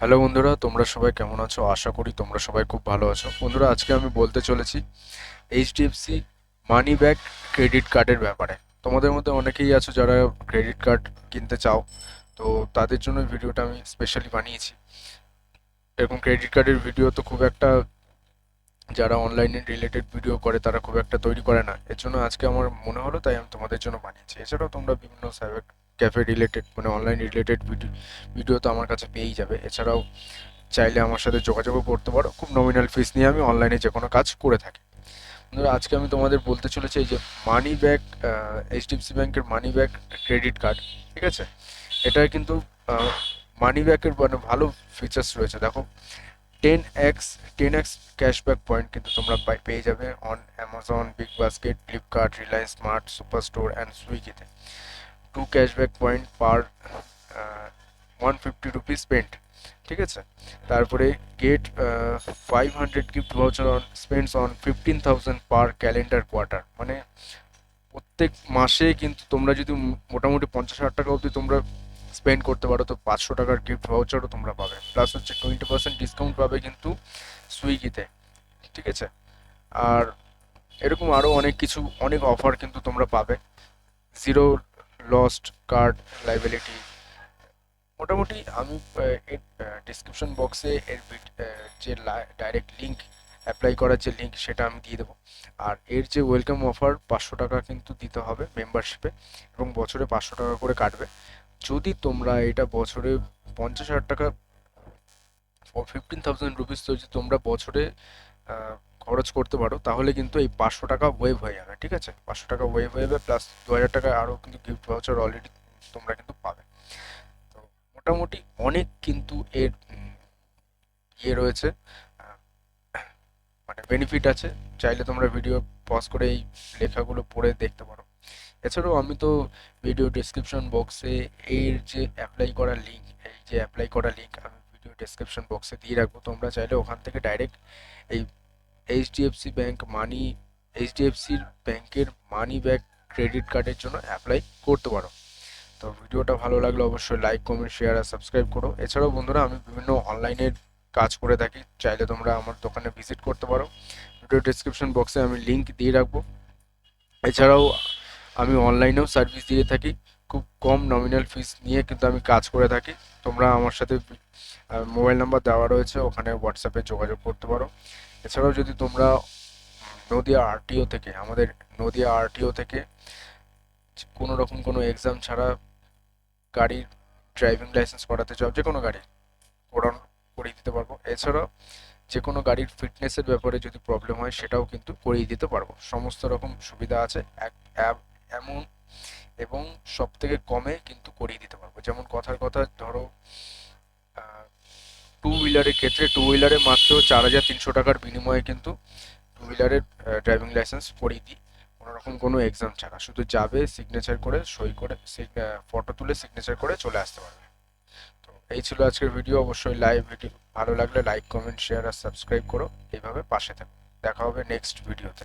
Hello বন্ধুরা, তোমরা সবাই কেমন আছো? আশা করি তোমরা সবাই খুব ভালো আছো। বন্ধুরা, আজকে আমি বলতে চলেছি এইচডিএফসি মানি ব্যাক ক্রেডিট কার্ডের ব্যাপারে। তোমাদের মধ্যে অনেকেই আছো যারা ক্রেডিট কার্ড কিনতে চাও, তো তাদের জন্য ভিডিওটা আমি স্পেশালি বানিয়েছি। এরকম ক্রেডিট কার্ডের ভিডিও তো খুব একটা যারা অনলাইনে রিলেটেড ভিডিও করে, তারা খুব একটা তৈরি করে না। এর জন্য আজকে আমার মনে হলো, তাই আমি তোমাদের জন্য বানিয়েছি। এছাড়াও তোমরা বিভিন্ন সাইবার ক্যাফে রিলেটেড মানে অনলাইন রিলেটেড ভিডিও ভিডিও তো আমার কাছে পেয়েই যাবে। এছাড়াও চাইলে আমার সাথে যোগাযোগও করতে পারো। খুব নমিনাল ফিস নিয়ে আমি অনলাইনে যে কোনো কাজ করে থাকি। বন্ধুরা, আজকে আমি তোমাদের বলতে চলেছি এই যে মানি ব্যাক এইচডিএফসি ব্যাংকের মানি ব্যাক ক্রেডিট কার্ড ঠিক আছে? এটা কিন্তু মানি ব্যাকের মানে ভালো ফিচার্স রয়েছে। দেখো ten X ten X cashback point কিন্তু তোমরা পেয়ে যাবে on Amazon Big Basket Flipkart Reliance Smart Super Store and সুইগিতে two cashback point per one fifty rupees spent ঠিক আছে? তারপরে get five hundred gift voucher on spends on fifteen thousand per calendar quarter মানে প্রত্যেক মাসে কিন্তু তোমরা যদি মোটামুটি পঞ্চাশ হাজার টাকা অবধি তোমরা স্পেন্ড করতে পারো, তো পাঁচশো টাকার গিফট ভাউচারও তোমরা পাবে। প্লাস হচ্ছে টোয়েন্টি পার্সেন্ট ডিসকাউন্ট পাবে কিন্তু সুইগিতে ঠিক আছে? আর এরকম আরও অনেক কিছু, অনেক অফার কিন্তু তোমরা পাবে। জিরো লস্ট কার্ড লাইবিলিটি মোটামুটি আমি এর ডিসক্রিপশন বক্সে এর যে ডাইরেক্ট লিঙ্ক অ্যাপ্লাই করার যে লিঙ্ক সেটা আমি দিয়ে দেবো। আর এর যে ওয়েলকাম অফার পাঁচশো টাকা কিন্তু দিতে হবে মেম্বারশিপে এবং বছরে পাঁচশো টাকা করে কাটবে। যদি তোমরা এটা বছরে পঞ্চাশ হাজার টাকা ফিফটিন থাউজেন্ড রুপিস যদি তোমরা বছরে খরচ করতে পারো, তাহলে কিন্তু এই পাঁচশো টাকা ওয়েভ হয়ে যাবে, ঠিক আছে? পাঁচশো টাকা ওয়েভ হয়ে যাবে প্লাস দু হাজার টাকা আরও কিন্তু গিফট ভাউচার অলরেডি তোমরা কিন্তু পাবে। তো মোটামুটি অনেক কিন্তু এর ইয়ে রয়েছে মানে বেনিফিট আছে। চাইলে তোমরা ভিডিও পজ করে এই লেখাগুলো পড়ে দেখতে পারো। এছাড়াও আমি তো ভিডিও ডেসক্রিপশন বক্সে এর যে অ্যাপ্লাই করার লিঙ্ক এই যে অ্যাপ্লাই করার লিঙ্ক আমি ভিডিও ডেসক্রিপশন বক্সে দিয়ে রাখব। তোমরা চাইলে ওখান থেকে ডাইরেক্ট এই এইচডিএফসি ব্যাংক মানি এইচডিএফসির ব্যাংকের মানি ব্যাক ক্রেডিট কার্ডের জন্য অ্যাপ্লাই করতে পারো। তো ভিডিওটা ভালো লাগলে অবশ্যই লাইক কমেন্ট শেয়ার আর সাবস্ক্রাইব করো। এছাড়াও বন্ধুরা, আমি বিভিন্ন অনলাইনের কাজ করে থাকি। চাইলে তোমরা আমার দোকানে ভিজিট করতে পারো। ভিডিও ডেসক্রিপশন বক্সে আমি লিঙ্ক দিয়ে রাখব। এছাড়াও আমি অনলাইনেও সার্ভিস দিয়ে থাকি। খুব কম নমিনাল ফিস নিয়ে কিন্তু আমি কাজ করে থাকি। তোমরা আমার সাথে মোবাইল নাম্বার দেওয়া রয়েছে। ওখানে হোয়াটসঅ্যাপে যোগাযোগ করতে পারো। এছাড়াও যদি তোমরা নদিয়া আরটিও থেকে, আমাদের নদিয়া আরটিও থেকে কোনো রকম কোনো এক্সাম ছাড়া গাড়ির ড্রাইভিং লাইসেন্স করাতে চাও, যে কোনো গাড়ি করান, করিয়ে দিতে পারব। এছাড়াও যে কোনো গাড়ির ফিটনেসের ব্যাপারে যদি প্রবলেম হয়, সেটাও কিন্তু করিয়ে দিতে পারব। সমস্ত রকম সুবিধা আছে, এক অ্যাপ- এমন এবং সব থেকে কমে কিন্তু করিয়ে দিতে পারব। যেমন কথার কথা, ধরো টু হুইলারের ক্ষেত্রে টু হুইলারে মাত্র চার হাজার তিনশো টাকার বিনিময়ে কিন্তু টু হুইলারের ড্রাইভিং লাইসেন্স করিয়ে দিই। কোনো রকম কোনো এক্সাম ছাড়া। শুধু যাবে সিগনেচার করে, সই করে ফটো তুলে সিগনেচার করে চলে আসতে পারবে। তো এই ছিল আজকের ভিডিও অবশ্যই লাইভ ভিডিও ভালো লাগলে লাইক কমেন্ট শেয়ার আর সাবস্ক্রাইব করো। এইভাবে পাশে থাকো। দেখা হবে নেক্সট ভিডিওতে